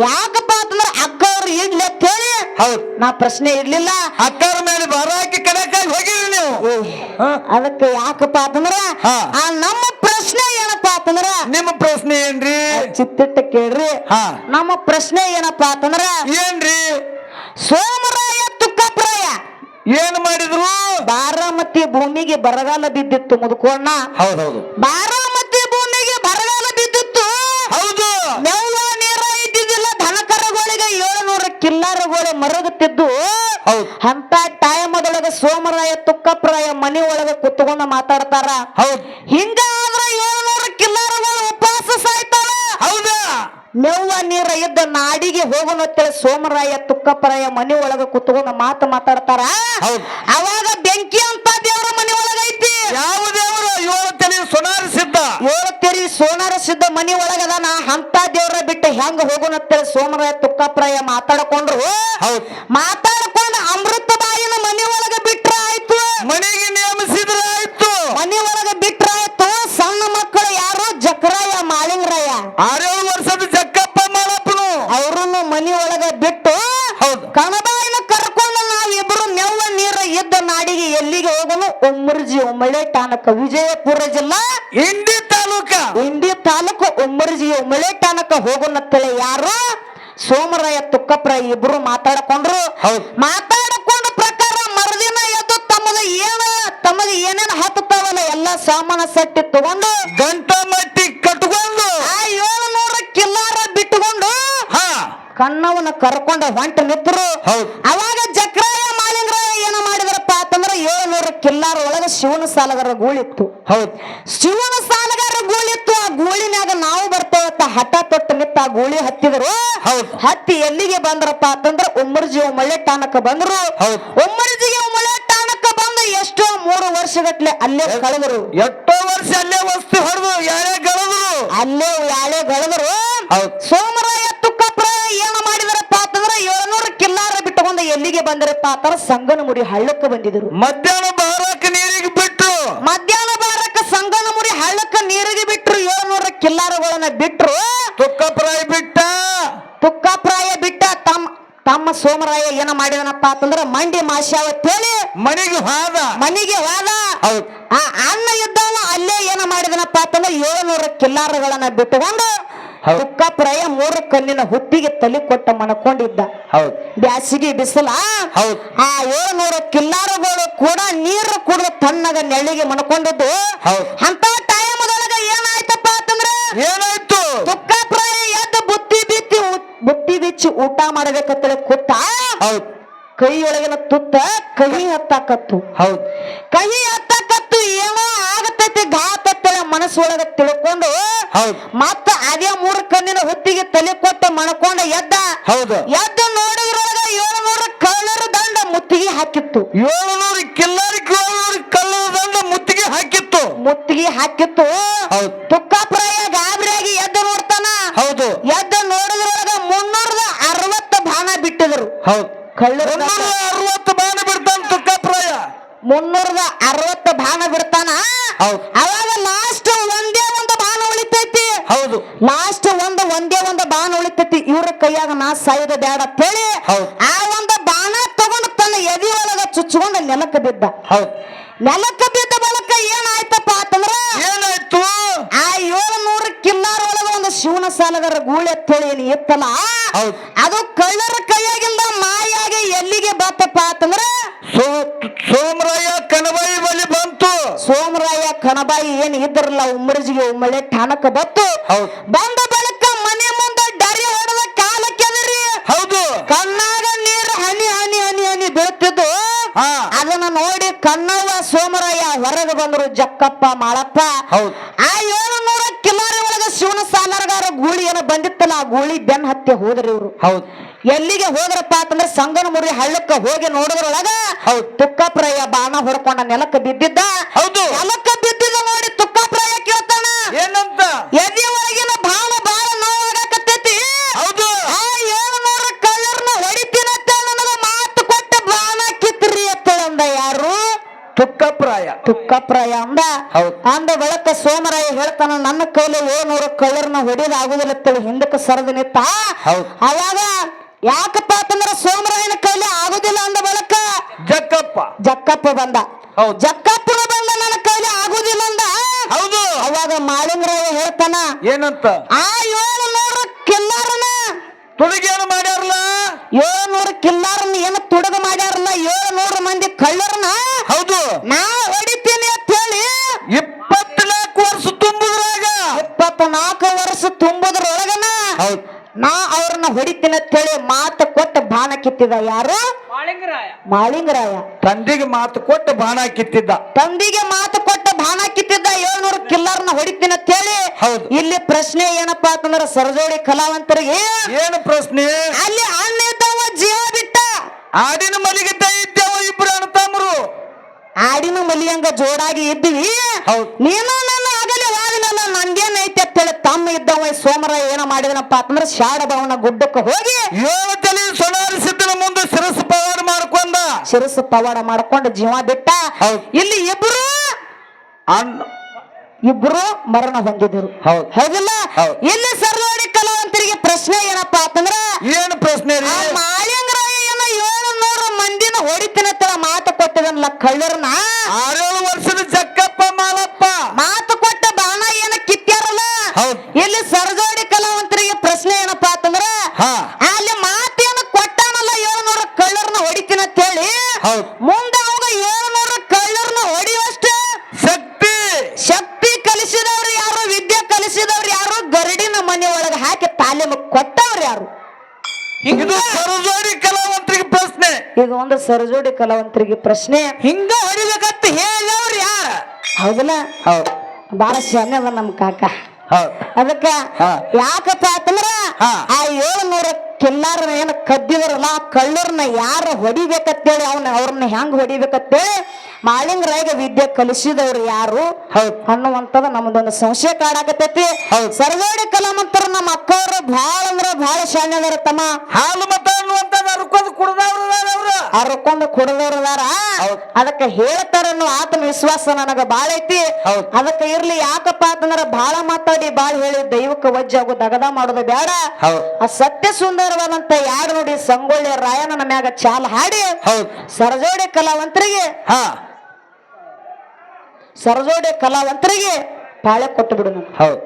ಯಾಕಪ್ಪ ಅಂತಂದ್ರ ಅಕ್ಕ ಅವ್ರು ಇಡ್ಲಿ ಅಂತ ಹೇಳಿ ಹೌದ್. ನಾ ಪ್ರಶ್ನೆ ಇಡ್ಲಿಲ್ಲ. ಅಕ್ಕರ ಮೇಲೆ ಬರೋಕೆ ಕಡೆಕಾಗಿ ಹೋಗಿರಿ ನೀವು? ಅದಕ್ಕೆ ಯಾಕಪ್ಪ ಅಂತಂದ್ರ. ಆ ನಮ್ಮ ಪ್ರಶ್ನೆ ಏನಪ್ಪ ಅಂತಂದ್ರ ನಿಮ್ಮ ಪ್ರಶ್ನೆ ಏನ್ರಿ? ಚಿತ್ತಿಟ್ಟ ಕೇಳ್ರಿ. ಹಾ. ನಮ್ಮ ಪ್ರಶ್ನೆ ಏನಪ್ಪ ಅಂತಂದ್ರ ಏನ್ರಿ? ಸೋಮರಾಯ ತುಕ್ಕಪ್ರಾಯ ಏನ್ ಮಾಡಿದ್ರು? ಬಾರಾಮತಿ ಭೂಮಿಗೆ ಬರಗಾಲ ಬಿದ್ದಿತ್ತು ಮುದುಕೋಣ ಹೌದೌದು. ಬಾರಾಮತಿ ಭೂಮಿಗೆ ಬರಗಾಲ ಬಿದ್ದಿತ್ತು. ಹೌದು. ನೆವ್ವ ನೀರ ಇದ್ದಿದ್ದಿಲ್ಲ ದನಕರಗಳಿಗೆ ಏಳುನೂರ ಕಿಲ್ಲಾರಗಳು ಮರಗುತ್ತಿದ್ದು. ಅಂತ ಟೈಮದೊಳಗ ಸೋಮರಾಯ ತುಕ್ಕಪ್ರಾಯ ಮನೆ ಒಳಗ ಕುತ್ಕೊಂಡು ಮಾತಾಡ್ತಾರ. ಹಿಂಗಾದ್ರ ಏಳುನೂರ ಕಿಲ್ಲಾರಗಳು ಉಪವಾಸ ಸಾಯ್ತಾರ ಹೌದಾ ನೆವ್ವ ನೀರ ಇದ್ದ ನಾಡಿಗೆ ಹೋಗೋಣತ್ತೇಳಿ ಸೋಮರಾಯ ತುಕ್ಕಪ್ಪರಾಯ ಮನೆ ಒಳಗ ಕುತ್ಕೊಂಡು ಮಾತು ಮಾತಾಡ್ತಾರ. ಅವಾಗ ಬೆಂಕಿ ಅಂತ ದೇವರ ಮನೆ ಒಳಗೈತಿ ಯಾವ ದೇವರು? ಏಳು ತೆರಿ ಸೋನಾರ ಸಿದ್ಧ. ಏಳು ತೆರಿ ಸೋನಾರ ಸಿದ್ಧ ಮನೆ ಒಳಗದಾನ ಅಂತ ದೇವರ ಬಿಟ್ಟು ಹೆಂಗ ಹೋಗೋಣತ್ತೇಳಿ ಸೋಮರಾಯ ತುಕ್ಕಪ್ಪರಾಯ ಮಾತಾಡ್ಕೊಂಡ್ರು. ಮಾತಾಡ್ಕೊಂಡು ಅಮೃತ ಬಾಯಿನ ಮನಿ ಒಳಗ ಬಿಟ್ರ ಆಯ್ತು ಮನೆಗೆ ನೇಮಿಸಿದ್ರ ಆಯ್ತು ಮನಿ ಒಳಗ ಬಿಟ್ರ ಆಯ್ತು ಸಣ್ಣ ಮಕ್ಕಳು ಯಾರು ಜಕ್ರಾಯ ಮಾಳಿಂಗರಾಯ ಆರೇಳು ವರ್ಷದ ಜಕ್ಕಪ್ಪ ಮಾಡಪ್ಪನು ಅವ್ರನ್ನು ಮನಿ ಒಳಗ ಬಿಟ್ಟು ಹೌದು ಕಣಬಾಯಿನ ಕರ್ಕೊಂಡು ನಾವಿಬ್ರು ನೆವ್ವ ನೀರ ಇದ್ದ ನಾಡಿಗೆ ಎಲ್ಲಿಗೆ ಹೋಗೋನು ಉಮ್ಮರ್ಜಿ ಉಮ್ಮಳೆ ಟಾನಕ ವಿಜಯಪುರ ಜಿಲ್ಲಾ ಇಂಡಿ ತಾಲೂಕ ಇಂಡಿ ತಾಲೂಕು ಉಮ್ಮರ್ಜಿ ಉಮ್ಮಳೆ ಟಾನಕ ಹೋಗೋನತ್ತೇಳಿ ಯಾರು ಸೋಮರಾಯ ತುಕ್ಕಪ್ರ ಇಬ್ರು ಮಾತಾಡ್ಕೊಂಡ್ರು. ಮಾತಾಡ್ಕೊಂಡ ಪ್ರಕಾರ ಮರುದಿನ ಎದ್ದು ತಮ್ಮದ ಏನ ತಮಗೆ ಏನೇನು ಹತ್ತಾವಲ್ಲ ಎಲ್ಲ ಸಾಮಾನ ಸಟ್ಟಿ ತಗೊಂಡು. ಗಂಟ ಮಟ್ಟಿ ಕಟ್ಕೊಂಡು. ಆ ಏಳುನೂರ ಕಿಲ್ಲಾರ ಬಿಟ್ಟುಕೊಂಡು ಕಣ್ಣವನ್ನ ಕರ್ಕೊಂಡ ಹೊಂಟ ನಿಂತರು. ಅವಾಗ ಜಕ್ರಾಯ ಮಾಲಿಂಗರಾಯ ಏನ ಮಾಡಿದ್ರಪ್ಪ ಅಂತಂದ್ರ ಏಳುನೂರ ಕಿಲ್ಲಾರ ಒಳಗ ಶಿವನ ಸಾಲಗಾರ ಗೂಳಿತ್ತು. ಹೌದು. ಶಿವನ ಸಾಲಗಾರ ಗೂಳಿತ್ತು ಆ ಬರ್ತೇವತ್ತ ಹಠ ತೊಟ್ಟ ನಿತ್ತ ಗೋಳಿ ಹತ್ತಿದ್ರು. ಹೌದ್. ಹತ್ತಿ ಎಲ್ಲಿಗೆ ಬಂದ್ರಪ್ಪ ಅಂತಂದ್ರ ಉಮ್ಮರ್ಜಿ ಮಳೆ ಟಾಣಕ ಬಂದ್ರು. ಉಮ್ಮರ್ಜಿ ಉಮ್ಮರ್ಜಿಗೆ ಮಳೆ ಟಾಣಕ ಬಂದ ಎಷ್ಟೋ ಮೂರು ವರ್ಷಗಟ್ಲೆ ಅಲ್ಲೇ ಕಳೆದ್ರು. ಎಷ್ಟೋ ವರ್ಷ ಅಲ್ಲೇ ವಸ್ತು ಹೊಡೆದು ಯಾರೇ ಗಳದ್ರು. ಅಲ್ಲೇ ಯಾಳೆ ಕಳೆದ್ರು. ಸೋಮರಾಯ ತುಕ್ಕಪ್ರ ಏನ ಮಾಡಿದ್ರಪ್ಪ ಅಂತಂದ್ರ ಏಳ್ನೂರ ಕಿಲ್ಲಾರ ಬಿಟ್ಟುಕೊಂಡು ಎಲ್ಲಿಗೆ ಬಂದರಪ್ಪ ಅಂತಂದ್ರ ಸಂಗನಮುಡಿ ಹಳ್ಳಕ್ಕೆ ಬಂದಿದ್ರು. ಮಧ್ಯಾಹ್ನ ಬಾರಕ್ಕೆ ನೀರಿಗೆ ಬಿಟ್ರು. ಮಧ್ಯಾಹ್ನ ಬಾರಕ್ಕೆ ಸಂಗನಮುರಿ ಹಳ್ಳಕ್ಕೆ ನೀರಿಗೆ ಬಿಟ್ರು ಏಳ್ನೂರ ಕಿಲ್ಲಾರಗಳನ್ನ ಬಿಟ್ರು ತುಕ್ಕಪ್ರಾಯ ಬಿಟ್ಟ. ತುಕ್ಕಪ್ರಾಯ ಬಿಟ್ಟ. ತಮ್ಮ ತಮ್ಮ ಸೋಮರಾಯ ಏನ ಮಾಡಿದನಪ್ಪ ಅಂತಂದ್ರೆ ಮಂಡಿ ಮಾಸ್ಯಾವತ್ ಹೇಳಿ ಮನೆಗೆ ಹೋದ. ಮನೆಗೆ ಹೋದ. ಹೌದು. ಆ ಅಣ್ಣ ಇದ್ದವ ಅಲ್ಲೇ ಏನ ಮಾಡಿದನಪ್ಪ ಅಂತಂದ್ರೆ ಏಳುನೂರ ಕಿಲ್ಲಾರಗಳನ್ನ ಬಿಟ್ಟುಕೊಂಡು. ತುಕ್ಕಪ್ರಾಯ ಮೂರು ಕಣ್ಣಿನ ಹುಟ್ಟಿಗೆ ತಲೆ ಕೊಟ್ಟ ಮಣಕೊಂಡಿದ್ದ ಹೌದು. ಬ್ಯಾಸಿಗೆ ಬಿಸಿಲ. ಹೌದ್. ಆ ಏಳ್ನೂರ ಕಿಲ್ಲಾರಗಳು ಕೂಡ ನೀರು ಕುಡಿದು ತಣ್ಣಗ ನೆಳ್ಳಿಗೆ ಮನಕೊಂಡಿದ್ದು. ಹೌದ್. ಅಂತ ಅಂತಂದ್ರೆ ಏನಾಯ್ತು? ತುಕ್ಕಪ್ರಾಯ ಎದ್ದು ಬುತ್ತಿ ಬಿತ್ತಿ ಬುದ್ಧಿ ಬುತ್ತಿ ಬಿಚ್ಚಿ ಊಟ ಮಾಡಬೇಕತ್ತಳೆ ಕೂತ ಹೌದ್. ಕೈಯೊಳಗಿನ ತುತ್ತ ಕಹಿ ಹತ್ತಾಕತ್ತು. ಹೌದು. ಕಹಿ ಹತ್ತಾಕತ್ತು ಏನೋ ಆಗತೈತಿ ಘಾತತ್ತೇಳಿ ಮನಸ್ಸೊಳಗ ತಿಳ್ಕೊಂಡು ಹೌದ್. ಮತ್ತ ಅದೇ ಮೂರು ಕಣ್ಣಿನ ಹೊತ್ತಿಗೆ ತಲೆ ಕೊಟ್ಟು ಮಣಕೊಂಡ ಎದ್ದ. ಹೌದು. ಎದ್ದು ನೋಡಿದ್ರೊಳಗ ಏಳುನೂರು ಕಳ್ಳರ ದಂಡ ಮುತ್ತಿಗೆ ಹಾಕಿತ್ತು. ಏಳುನೂರು ಕಿಲ್ಲಾರಿ ಏಳುನೂರು ಕಲ್ಲು ದಂಡ ಮುತ್ತಿಗೆ ಹಾಕಿತ್ತು ಮುತ್ತಿಗೆ ಹಾಕಿತ್ತು ಹೌದ್ ತುಕ್ಕಪ್ರಾಯ ಗಾಬರಿಯಾಗಿ ಎದ್ದು ನೋಡ್ತಾನ ಹೌದು ಎದ್ದು ನೋಡಿದ್ರೊಳಗ ಮುನ್ನೂರದ ಅರವತ್ತು ಬಾಣ ಬಿಟ್ಟಿದ್ರು ಮುನ್ನೂರ ಅರವತ್ತು ಬಾಣ ಬಿಡ್ತಾನ ತುಕ್ಕಪ್ರಾಯ. ಮುನ್ನೂರದ ಅರವತ್ತು ಬಾಣ ಬಿಡ್ತಾನ. ಅವಾಗ ಲಾಸ್ಟ್ ಒಂದೇ ಒಂದು ಬಾಣ ಉಳಿತೈತಿ. ಹೌದು. ಲಾಸ್ಟ್ ಒಂದು ಒಂದೇ ಒಂದು ಬಾಣ ಉಳಿತೈತಿ. ಇವ್ರ ಕೈಯಾಗ ನಾ ಸಾಯೋದು ಬೇಡ ಅಂತೇಳಿ. ಆ ಒಂದು ಬಾಣ ತಗೊಂಡು ತನ್ನ ಎದಿ ಒಳಗ ಚುಚ್ಕೊಂಡು ನೆಲಕ್ಕೆ ಬಿದ್ದ. ಹೌದು. ನೆಲಕ್ಕೆ ಬಿದ್ದ ಬಳಿಕ ಏನಾಯ್ತಪ್ಪ ಅಂತಂದ್ರ ಏನಾಯ್ತು? ಆ ಏಳುನೂರು ಕಿಲ್ಲಾರ ಒಳಗ ಒಂದು ಶಿವನ ಸಾಲಗಾರ ಗೂಳಿ ಅಂತೇಳಿ ಏನು ಇತ್ತಲ್ಲ ಹೌದ್. ಅದು ಕಳ್ಳರ ಕೈಯಾಗಿಂದ ಮಾಯಾಗಿ ಎಲ್ಲಿಗೆ ಬತ್ತಪ್ಪ ಅಂತಂದ್ರ ಸೋ ಸೋಮರಾಯ ಕಣಬಾಯಿ ಬಲಿ ಬಂತು ಸೋಮರಾಯ ಕಣಬಾಯಿ ಏನ್ ಇದ್ರಲ್ಲ ಉಮ್ಮರ್ಜಿಗೆ ಉಮ್ಮಳೆ ಠಾಣಕ್ಕ ಬತ್ತು. ಬಂದ ಬಳಿಕ ಮನೆ ಮುಂದೆ ಡರಿ ಹೊಡೆದ ಕಾಲಕ್ಕೆದರಿ ಹೌದು. ಕಣ್ಣಾಗ ನೀರು ಹನಿ ಹನಿ ಹನಿ ಹನಿ ಬೀಳ್ತಿದ್ದು. ಅದನ್ನ ನೋಡಿ ಕಣ್ಣವ್ವ ಸೋಮರಾಯ ಹೊರಗೆ ಬಂದ್ರು ಜಕ್ಕಪ್ಪ ಮಾಳಪ್ಪ ಹೌದು. ಆ ಏಳುನೂರ ಕಿಲಾರಿ ಒಳಗ ಶಿವನ ಸಾಲಾರಗಾರ ಗೂಳಿ ಏನೋ ಬಂದಿತ್ತಲ್ಲ ಆ ಗೂಳಿ ಬೆನ್ ಹತ್ತಿ ಹೋದ್ರಿ ಇವ್ರು. ಹೌದು. ಎಲ್ಲಿಗೆ ಹೋದ್ರಪ್ಪ ಅಂತಂದ್ರೆ ಸಂಗನ ಮುರಿ ಹಳ್ಳಕ್ಕ ಹೋಗಿ ನೋಡಿದ್ರೊಳಗ ಹೌದು. ತುಕ್ಕಪ್ರಾಯ ಬಾಣ ಹೊಡ್ಕೊಂಡ ನೆಲಕ್ಕ ಬಿದ್ದಿದ್ದ. ಹೌದು. ನೆಲಕ್ಕೆ ಬಿದ್ದಿದ್ದ ನೋಡಿ ಎದೆ ಒಳಗಿನ ಬಾಣ ಬಾಳ ನೋವಾಗಕತ್ತೈತಿ. ಹೌದು. ಆ ಏಳುನೂರ ಕಳ್ಳರ್ನ ಹೊಡಿತೀನಂತ ನನಗ ಮಾತು ಕೊಟ್ಟ ಬಾಣ ಕಿತ್ರಿ ಅಂತ ಅಂದ ಯಾರು? ತುಕ್ಕಪ್ರಾಯ ತುಕ್ಕಪ್ರಾಯ ಅಂದ? ಹೌದು. ಅಂದ ಬಳಕ ಸೋಮರಾಯ ಹೇಳ್ತಾನ ನನ್ನ ಕೈಲಿ ಏಳ್ನೂರು ಕಳ್ಳರ್ನ ಹೊಡಿಯೋದು ಆಗುದಿಲ್ಲ ಹಿಂದಕ್ಕೆ ಸರದ ನಿತ್ತಾ ಹೌದು. ಅವಾಗ ಯಾಕಪ್ಪ ಅಂತಂದ್ರ ಸೋಮರಾಯನ ಕೈಲಿ ಆಗುದಿಲ್ಲ ಅಂದ ಬಳಕ ಜಕ್ಕಪ್ಪ. ಜಕ್ಕಪ್ಪ ಬಂದ. ಹೌದು. ಜಕ್ಕಪ್ಪನ ಬಂದ ನನ್ನ ಕೈಲಿ ಆಗುದಿಲ್ಲ ಅಂದ. ಹೌದು. ಅವಾಗ ಮಾಳಿಂಗರಾಯ ಹೇಳ್ತಾನ? ಏನಂತ? ಆ ಏಳ್ನೂರು ಕಿಲ್ಲಾರನ. ತುಡುಗೇನು ಮಾಡ್ಯಾರಲ್ಲ? ಏಳ್ನೂರು ಕಿಲ್ಲಾರನ್ನ ಏನು ತುಡುಗ ಮಾಡ್ಯಾರಲ್ಲ? ಏಳ್ನೂರು ಮಂದಿ ಕಳ್ಳರನ ಹೌದು. ನಾ ಹೊಡಿತೀನಿ ಅಂತ ಹೇಳಿ ಇಪ್ಪತ್ನಾಲ್ಕು ವರ್ಷ ತುಂಬುದ್ರಾಗ. ಇಪ್ಪತ್ನಾಲ್ಕು ವರ್ಷ ತುಂಬುದ್ರೊಳಗನ ಹೌದು. ನಾ ಅವ್ರನ್ನ ಹೊಡಿತೀನಿ ಅಂತ ಹೇಳಿ ಮಾತು ಕಿತ್ತಿದ ಯಾರು? ಮಾಳಿಂಗರಾಯ. ತಂದಿಗೆ ಮಾತು ಕೊಟ್ಟು ಬಾಣ ಕಿತ್ತಿದ್ದ ತಂದಿಗೆ ಮಾತು ಕೊಟ್ಟು ಬಾಣ ಕಿತ್ತಿದ್ದ ಏಳ್ನೂರು ಕಿಲ್ಲರ್ನ ಹೊಡಿತೀನಿ ಅಂತ ಹೇಳಿ ಹೌದು. ಇಲ್ಲಿ ಪ್ರಶ್ನೆ ಏನಪ್ಪಾ ಅಂತಂದ್ರ ಸರಜೋಡಿ ಕಲಾವಂತರಿಗೆ ಏನು ಪ್ರಶ್ನೆ? ಅಲ್ಲಿ ಅಣ್ಣ ಇದ್ದವ ಜೀವ ಬಿಟ್ಟ. ಆಡಿನ ಮಲಿಗೆ ಇದ್ದೇವ ಇಬ್ರು ಅಣ್ಣತಮ್ಮರು ಆಡಿನ ಮಲಿಯಂಗ ಜೋಡಾಗಿ ಇದ್ದೀವಿ. ಹೌದ್. ನೀನು ನನ್ನ ಆಗಲೇ ವಾದಿನಲ್ಲ ನನ್ಗೇನೈತೆ ಅಂತ ಹೇಳಿ ತಮ್ಮ ಇದ್ದವ ಸೋಮರ ಏನ ಮಾಡಿದನಪ್ಪ ಅಂತಂದ್ರ ಶಾಡದವನ ಗುಡ್ಡಕ್ಕೆ ಹೋಗಿ ಏಳು ತಲೆ ಸೊನಾರಿ ಶಿರಸ್ಸು ಪವಾಡ ಮಾಡ್ಕೊಂಡ ಶಿರಸು ಪವಾಡ ಮಾಡ್ಕೊಂಡು ಜೀವ ಬಿಟ್ಟ. ಇಲ್ಲಿ ಇಬ್ರು ಇಬ್ರು ಮರಣ ಹೊಂದಿದ್ರು ಹೌದ್. ಹೌದಿಲ್ಲ ಹೌದ್. ಇಲ್ಲಿ ಸರಳೋಡಿ ಕಲಾವಂತರಿಗೆ ಪ್ರಶ್ನೆ ಏನಪ್ಪಾ ಅಂತಂದ್ರ ಏನು ಪ್ರಶ್ನೆ ರೀ ಏನೋ ಏಳು ನೂರು ಮಂದಿನ ತರ ಮಾತು ಕೊಟ್ಟಿದನಲ್ಲ ಕಳ್ಳರ್ನ ಆರೇಳು ವರ್ಷದ ಜಕ್ಕಪ್ಪ ಮಾಲಪ್ಪ ಮಾತು ಕೊಟ್ಟ ಬಾಣ ಏನ ಕಿತ್ಯಾರಲ್ಲ ಹೌದ್. ಇಲ್ಲಿ ಸರ್ಜೋಡಿ ಕಲಾವಂತರಿಗೆ ಪ್ರಶ್ನೆ ಏನಪ್ಪಾ ಅಂತಂದ್ರ ಹಾ. ಅಲ್ಲಿ ಮಾತೇನು ಕೊಟ್ಟಾನಲ್ಲ ಏಳುನೂರು ಕಳ್ಳರ್ನ ಹೊಡಿತೀನಿ ಅಂತ ಹೇಳಿ ಹೌದ್. ಮುಂದೆ ಅವಾಗ ಏಳುನೂರು ಕಳ್ಳರ್ನ ಹೊಡಿಯುವಷ್ಟ ಶಕ್ತಿ ಶಕ್ತಿ ಕಲಿಸಿದವ್ರು ಯಾರು ವಿದ್ಯೆ ಕಲಿಸಿದವ್ರು ಯಾರು ಗರಡಿನ ಮನೆ ಒಳಗೆ ಹಾಕಿ ತಾಲೀಮು ಕೊಟ್ಟವ್ರು ಯಾರು ಇದು ಸರಜೋಡಿ ಕಲಾವಂತರಿಗೆ ಇದು ಒಂದು ಸರಜೋಡಿ ಕಲಾವಂತರಿಗೆ ಪ್ರಶ್ನೆ. ಹಿಂಗ ಹೊಡಿಬೇಕಂತ ಹೇಳವ್ರು ಯಾರ? ಹೌದಲ್ಲ? ಹೌದು. ಬಾಳ ಶಾನೆ ಅದ ನಮ್ ಕಾಕ. ಹೌದ್. ಅದಕ್ಕ. ಯಾಕಪ್ಪ ಅಂತಂದ್ರ. ಆ ಏಳ್ನೂರ ಕಿಲ್ಲಾರನ ಏನ ಕದ್ದಿದ್ರಲ್ಲ ಆ ಕಳ್ಳರ್ನ ಯಾರ ಹೊಡಿಬೇಕತ್ತೇಳಿ ಅವನ ಅವ್ರನ್ನ ಹೆಂಗ್ ಹೊಡಿಬೇಕಂತೇಳಿ ಮಾಳಿಂಗರಾಯಗ ವಿದ್ಯೆ ಕಲಿಸಿದವ್ರು ಯಾರು ಅನ್ನುವಂತದ ಅನ್ನುವಂಥದ್ದು ನಮ್ದೊಂದು ಸಂಶಯ ಕಾಡಾಕತೈತಿ ಹೌದ್. ಸರಗೋಡಿ ಕಲಾಮಂತರ ನಮ್ಮ ಅಕ್ಕವ್ರು ಬಹಳ ಅಂದ್ರ ಬಹಳ ಶಾನೆ ಅದಾರ ತಮ್ಮ. ಹಾಲು ಮತ ಅನ್ನುವಂತ ನರ್ಕೋದು ಕುಡ್ದವ್ರು ಅವ್ರು ಹೌದ್. ಅದಕ್ಕ ಹೇಳ್ತಾರ ಅನ್ನೋ ಆತ್ಮವಿಶ್ವಾಸ ನನಗ ಬಾಳ ಐತಿ. ಅದಕ್ಕ ಇರ್ಲಿ ಯಾಕಪ್ಪ ಅಂತಂದ್ರ ಬಾಳ ಮಾತಾಡಿ ಬಾಳ ಹೇಳಿ ದೈವಕ್ಕೆ ವಜ್ಜಾಗು ದಗದ ಮಾಡೋದು ಬೇಡ. ಆ ಸತ್ಯ ಸುಂದರವಾದಂತ ಯಾರು ನೋಡಿ ಸಂಗೊಳ್ಳಿ ರಾಯಣ್ಣನ ಮ್ಯಾಗ ಚಾಲ್ ಹಾಡಿ. ಹೌದು. ಸರಜೋಡಿ ಕಲಾವಂತರಿಗೆ. ಸರಜೋಡಿ ಕಲಾವಂತರಿಗೆ ಪಾಳೆ ಕೊಟ್ಟು ಬಿಡು ನಾನು. ಹೌದ್.